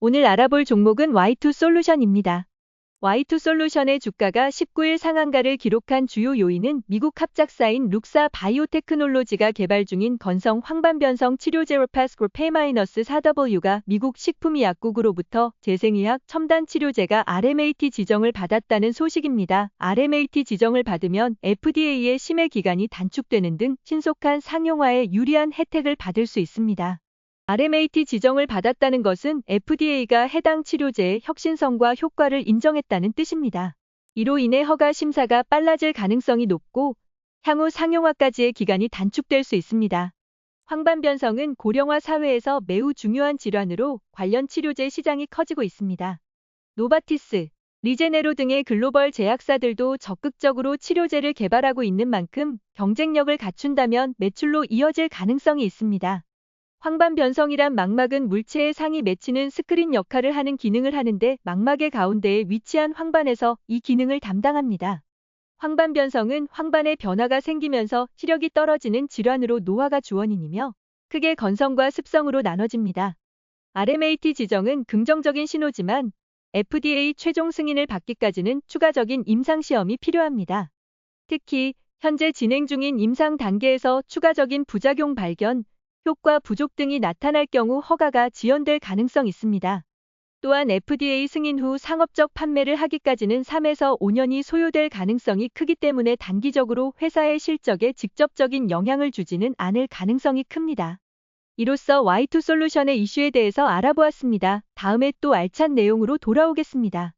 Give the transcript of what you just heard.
오늘 알아볼 종목은 Y2 솔루션입니다. Y2 솔루션의 주가가 19일 상한가를 기록한 주요 요인은 미국 합작사인 룩사 바이오테크놀로지가 개발 중인 건성 황반변성 치료 제로파스콜 P-4W가 미국 식품의약국으로부터 재생의학 첨단 치료제가 RMAT 지정을 받았다는 소식입니다. RMAT 지정을 받으면 FDA의 심해 기간이 단축되는 등 신속한 상용화에 유리한 혜택을 받을 수 있습니다. RMAT 지정을 받았다는 것은 FDA가 해당 치료제의 혁신성과 효과를 인정했다는 뜻입니다. 이로 인해 허가 심사가 빨라질 가능성이 높고 향후 상용화까지의 기간이 단축될 수 있습니다. 황반변성은 고령화 사회에서 매우 중요한 질환으로 관련 치료제 시장이 커지고 있습니다. 노바티스, 리제네로 등의 글로벌 제약사들도 적극적으로 치료제를 개발하고 있는 만큼 경쟁력을 갖춘다면 매출로 이어질 가능성이 있습니다. 황반변성이란 망막은 물체의 상이 맺히는 스크린 역할을 하는 기능을 하는데 망막의 가운데에 위치한 황반에서 이 기능을 담당합니다. 황반변성은 황반의 변화가 생기면서 시력이 떨어지는 질환으로 노화가 주원인이며 크게 건성과 습성으로 나눠집니다. RMAT 지정은 긍정적인 신호지만 FDA 최종 승인을 받기까지는 추가적인 임상시험이 필요합니다. 특히 현재 진행 중인 임상 단계에서 추가적인 부작용 발견, 효과 부족 등이 나타날 경우 허가가 지연될 가능성이 있습니다. 또한 FDA 승인 후 상업적 판매를 하기까지는 3에서 5년이 소요될 가능성이 크기 때문에 단기적으로 회사의 실적에 직접적인 영향을 주지는 않을 가능성이 큽니다. 이로써 Y2 솔루션의 이슈에 대해서 알아보았습니다. 다음에 또 알찬 내용으로 돌아오겠습니다.